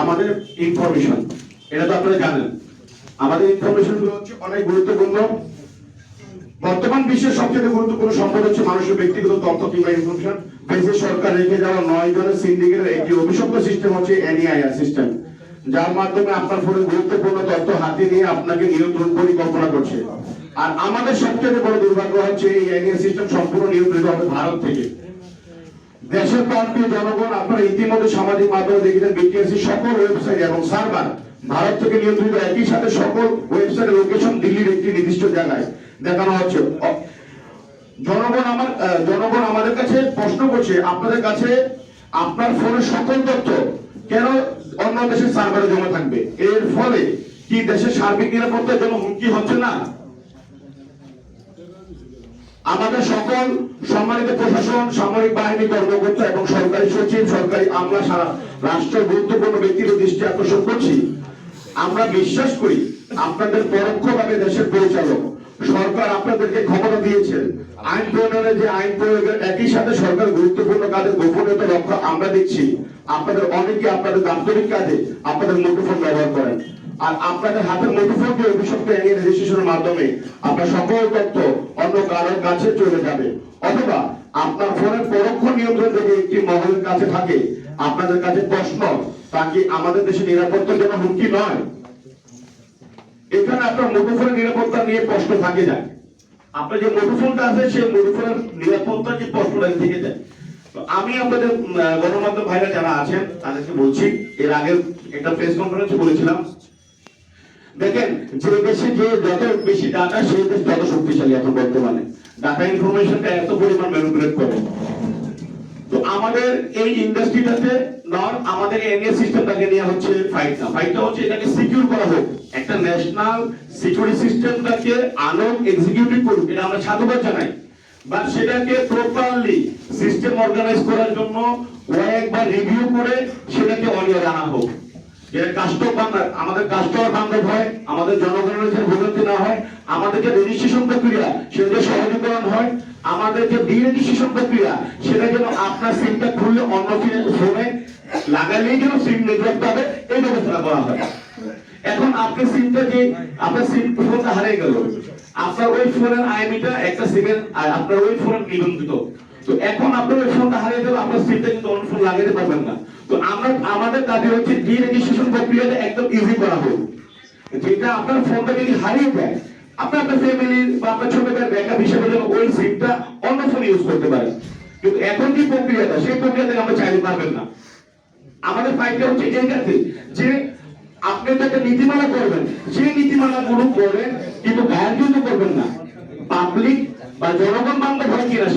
আমাদের ইনফরমেশন এটা তো আপনারা জানেন। আমাদের ইনফরমেশনগুলো হচ্ছে অনেক গুরুত্বপূর্ণ। বর্তমান বিশ্বের সবচেয়ে গুরুত্বপূর্ণ সম্পদ হচ্ছে মানুষের ব্যক্তিগত তথ্য কিংবা ইনফরমেশন দেশের সরকার রেখে যাওয়া নয় জনের সিন্ডিকেটের একটি অভিশপ্ত সিস্টেম হচ্ছে এনইআইআর সিস্টেম যার মাধ্যমে আপনার ফোনে গুরুত্বপূর্ণ তথ্য হাতে নিয়ে আপনাকে নিয়ন্ত্রণ পরিকল্পনা করছে। আর আমাদের সবচেয়ে বড় দুর্ভাগ্য হচ্ছে এই এনইআর সিস্টেম সম্পূর্ণ নিয়ন্ত্রিত হবে ভারত থেকে। দেশের প্রান্তীয় জনগণ, আপনারা ইতিমধ্যে সামাজিক মাধ্যমে দেখেছেন বিটিএসসি সকল ওয়েবসাইট এবং সার্ভার ভারত থেকে নিয়ন্ত্রিত একই সাথে সকল ওয়েবসাইটের লোকেশন দিল্লির একটি নির্দিষ্ট জায়গায় দেখানো হচ্ছে। জনগণ আমার জনগণ আমাদের কাছে প্রশ্ন করছে, আপনাদের কাছে আপনার ফোনে সকল তথ্য, কেন অন্য দেশের সার্ভারে জমা থাকবে? এর ফলে কি দেশের সার্বিক নিরাপত্তার জন্য হুমকি হচ্ছে না? আমাদের সকল সম্মানিত প্রশাসন, সামরিক বাহিনী, কর্মকর্তা এবং সরকারি সচিব, সরকারি আমলা সারা রাষ্ট্রের গুরুত্বপূর্ণ ব্যক্তিদের দৃষ্টি আকর্ষণ করছি। আমরা বিশ্বাস করি আপনাদের পরোক্ষভাবে দেশের পরিচালক, সরকার আপনাদেরকে ক্ষমতা দিয়েছেন। আইন প্রণয়নে যে আইন প্রয়োগের একই সাথে সরকার গুরুত্বপূর্ণ কাজে গোপনীয়তা রক্ষা আমরা দেখছি। আপনাদের অনেকে আপনাদের দাপ্তরিক কাজে আপনাদের মুঠোফোন ব্যবহার করেন। আর আপনাদের হাতের মুঠোফোন দিয়ে অভিশপ্ত এনিয়ে রেজিস্ট্রেশনের মাধ্যমে আপনার সকল তথ্য অন্য কারোর কাছে চলে যাবে। অথবা আপনার ফোনের পরোক্ষ নিয়ন্ত্রণ যদি একটি মহলের কাছে থাকে, আপনাদের কাছে প্রশ্ন, তা কি আমাদের দেশে নিরাপত্তার জন্য হুমকি নয়? এখানে আপনার মুঠোফোনের নিরাপত্তা নিয়ে প্রশ্ন থাকে যায়। আপনার যে মুঠোফোনটা আছে, সেই মুঠোফোনের নিরাপত্তা যে প্রশ্নটা থেকে যায়। আমি আপনাদের গণমাধ্যম ভাইরা যারা আছেন, তাদেরকে বলছি, এর আগে একটা প্রেস কনফারেন্সে বলেছিলাম দেখেন, যে দেশে যে যত বেশি ডাটা সেই দেশ তত শক্তিশালী এখন বর্তমানে। ডাটা ইনফরমেশনটা এত পরিমাণ ম্যানিপুলেট করে। তো আমাদের এই ইন্ডাস্ট্রিটাতে নন আমাদের এনএস সিস্টেমটাকে নিয়ে হচ্ছে ফাইট না ফাইটটা হচ্ছে এটাকে সিকিউর করা হোক। একটা ন্যাশনাল সিকিউরিটি সিস্টেমটাকে আলোক এক্সিকিউটিভ করুক, এটা আমরা সাধুবাদ জানাই। বাট সেটাকে প্রপারলি সিস্টেম অর্গানাইজ করার জন্য কয়েকবার রিভিউ করে সেটাকে অনিয়র আনা হোক। কাস্টমার আমাদের কাস্টমার বান্ধব হয় আমাদের জনগণের যে ভোগান্তি না হয় আমাদের যে রেজিস্ট্রেশন প্রক্রিয়া সেটা সহজীকরণ হয়। আমাদের যে ডিরেজিস্ট্রেশন প্রক্রিয়া সেটা যেন আপনার সিমটা খুললে অন্য ফোনে লাগালেই যেন সিম নেটওয়ার্ক পাবে, এই ব্যবস্থা করা হয়। এখন আপনি সিমটা যে, আপনার সিম ফোনটা হারিয়ে গেল। আপনার ওই ফোনের আইএমইটা একটা সিমের, আর আপনার ওই ফোনের নিবন্ধিত। তো এখন আপনার ওই ফোনটা হারিয়ে গেল আপনার সিমটা কিন্তু অন্য ফোন লাগাতে পারবেন না। তো আমরা, আমাদের কাজে হচ্ছে ডি রেজিস্ট্রেশন প্রক্রিয়াটা একদম ইজি করা হোক। যেটা আপনার ফোনটা যদি হারিয়ে যায় আপনি আপনার বা আপনার ব্যাকআপ হিসেবে যেন ওই সিমটা অন্য ফোন ইউজ করতে কিন্তু এখন প্রক্রিয়াটা, সেই প্রক্রিয়া থেকে আমরা পারবেন না। আমাদের ফাইলটা হচ্ছে এইটাতে যে আপনি একটা নীতিমালা করবেন, সেই নীতিমালা গুলো করবেন কিন্তু গায়ের কিন্তু করবেন না। পাবলিক বা জনগণ বান্ধব হয় কিনা